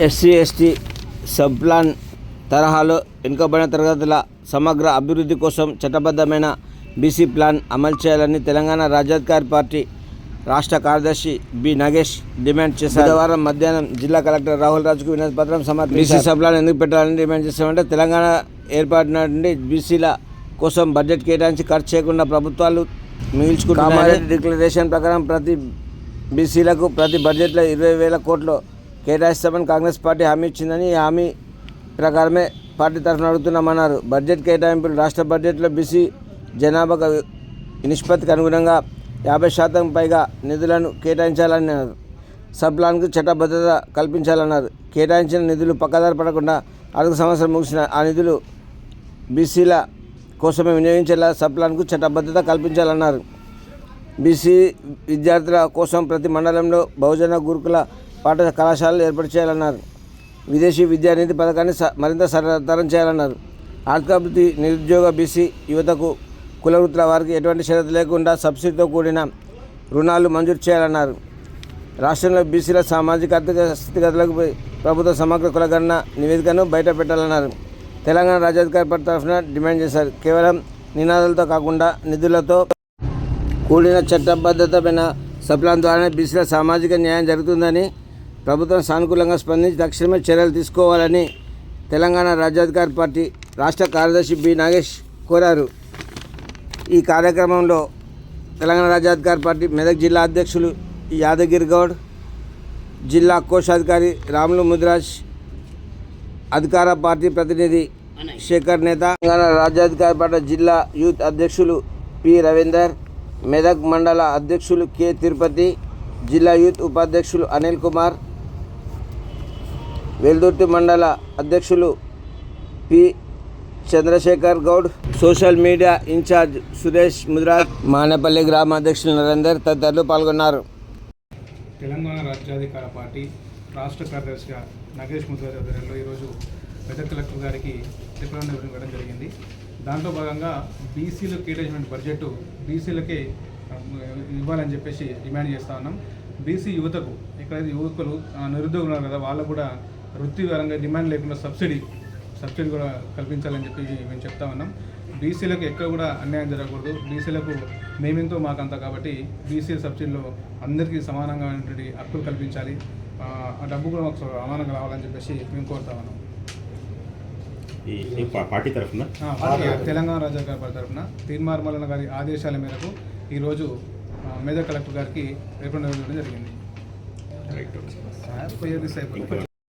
SC ST sub plan తరహాలో వెనుకబడిన తరగతుల సమగ్ర అభివృద్ధి కోసం చట్టబద్ధమైన బీసీ ప్లాన్ అమలు చేయాలని తెలంగాణ రాజ్యాధికారి పార్టీ రాష్ట్ర కార్యదర్శి బి. నాగేష్ డిమాండ్ చేశారు. బుధవారం మధ్యాహ్నం జిల్లా కలెక్టర్ రాహుల్ రాజుకు వినతి పత్రం సమర్పించారు. ప్లాన్ ఎందుకు పెట్టాలని డిమాండ్ చేశామంటే తెలంగాణ ఏర్పాటు నుండి బీసీల కోసం బడ్జెట్ కేటాయించి ఖర్చు చేయకుండా ప్రభుత్వాలు మిగిల్చుకుంటున్నాయి డిక్లరేషన్ ప్రకారం ప్రతి బీసీలకు ప్రతి బడ్జెట్లో ఇరవై వేల కోట్లు కేటాయిస్తామని కాంగ్రెస్ పార్టీ హామీ ఇచ్చిందని ఈ హామీ ప్రకారమే పార్టీ తరఫున అడుగుతున్నామన్నారు బడ్జెట్ కేటాయింపులు రాష్ట్ర బడ్జెట్లో బీసీ జనాభా నిష్పత్తికి అనుగుణంగా యాభై శాతం పైగా నిధులను కేటాయించాలని అన్నారు. సబ్ ప్లాన్కు చట్టబద్ధత కల్పించాలన్నారు. కేటాయించిన నిధులు పక్కదారి పడకుండా ఆర్థిక సంవత్సరం ముగిసిన ఆ నిధులు బీసీల కోసమే వినియోగించేలా సబ్ ప్లాన్కు చట్టబద్ధత కల్పించాలన్నారు. బీసీ విద్యార్థుల కోసం ప్రతి మండలంలో బహుజన గురుకుల పాఠ కళాశాలలు ఏర్పాటు చేయాలన్నారు. విదేశీ విద్యానిధి పథకాన్ని స- మరింత సరళతరం చేయాలన్నారు. ఆర్థికాభివృద్ధి నిరుద్యోగ బీసీ యువతకు కుల వృత్తుల వారికి ఎటువంటి షరతు లేకుండా సబ్సిడీతో కూడిన రుణాలు మంజూరు చేయాలన్నారు. రాష్ట్రంలో బీసీల సామాజిక ఆర్థిక స్థితిగతులకు ప్రభుత్వ సమగ్ర కులగణన నివేదికను బయట పెట్టాలన్నారు. తెలంగాణ రాజ్యాధికారి పార్టీ తరఫున డిమాండ్ చేశారు. కేవలం నినాదాలతో కాకుండా నిధులతో కూడిన చట్టబద్ధతమైన సప్లాన్ ద్వారానే బీసీల సామాజిక న్యాయం జరుగుతుందని ప్రభుత్వం సానుకూలంగా స్పందించి తక్షణమే చర్యలు తీసుకోవాలని తెలంగాణ రాజ్యాధికారి పార్టీ రాష్ట్ర కార్యదర్శి బి నాగేష్ కోరారు. ఈ కార్యక్రమంలో తెలంగాణ రాజ్యాధికారి పార్టీ మెదక్ జిల్లా అధ్యక్షులు యాదగిరి గౌడ్ జిల్లా కోశాధికారి రాములు ముద్రాజ్ అధికార పార్టీ ప్రతినిధి శేఖర్ నేత తెలంగాణ రాజ్యాధికారి పార్టీ జిల్లా యూత్ అధ్యక్షులు పి రవీందర్ మెదక్ మండల అధ్యక్షులు కె తిరుపతి జిల్లా యూత్ ఉపాధ్యక్షులు అనిల్ కుమార్ వెల్దుర్తి మండల అధ్యక్షులు P. Chandrashekar Goud social media incharge Suresh Mudiraj Manepalli గ్రామ అధ్యక్షులు నరేందర్ తదితరులు పాల్గొన్నారు. తెలంగాణ రాజ్యాధికార పార్టీ రాష్ట్ర కార్యదర్శిగా నగేష్ ముద్రాజ్ ఆధ్వర్యంలో ఈరోజు మెదక్ కలెక్టర్ గారికి రిప్రజెంటేషన్ ఇవ్వడం జరిగింది. దాంట్లో భాగంగా బీసీలు కేటాయించిన బడ్జెట్ బీసీలకే ఇవ్వాలని చెప్పేసి డిమాండ్ చేస్తా ఉన్నాం. బీసీ యువతకు ఎక్కడైతే యువకులు నిరుద్యోగులు ఉన్నారు కదా వాళ్ళకు కూడా వృత్తిపరంగా డిమాండ్ లేకుండా సబ్సిడీ సబ్సిడీ కూడా కల్పించాలని చెప్పి మేము చెప్తా ఉన్నాం. బీసీలకు ఎక్కడ కూడా అన్యాయం జరగకూడదు. బీసీలకు మేమెంతో మాకంత కాబట్టి బీసీ సబ్సిడీలో అందరికీ సమానంగా ఉన్నటువంటి హక్కులు కల్పించాలి. ఆ డబ్బు కూడా మాకు సమానంగా రావాలని చెప్పేసి మేము కోరుతా ఉన్నాం. పార్టీ తరఫున? తెలంగాణ రాజ్యాంగ పార్టీ తరఫున తీర్మార్మలన గారి ఆదేశాల మేరకు ఈరోజు మెదక్ కలెక్టర్ గారికి రిప్రజెంట్ జరిగింది.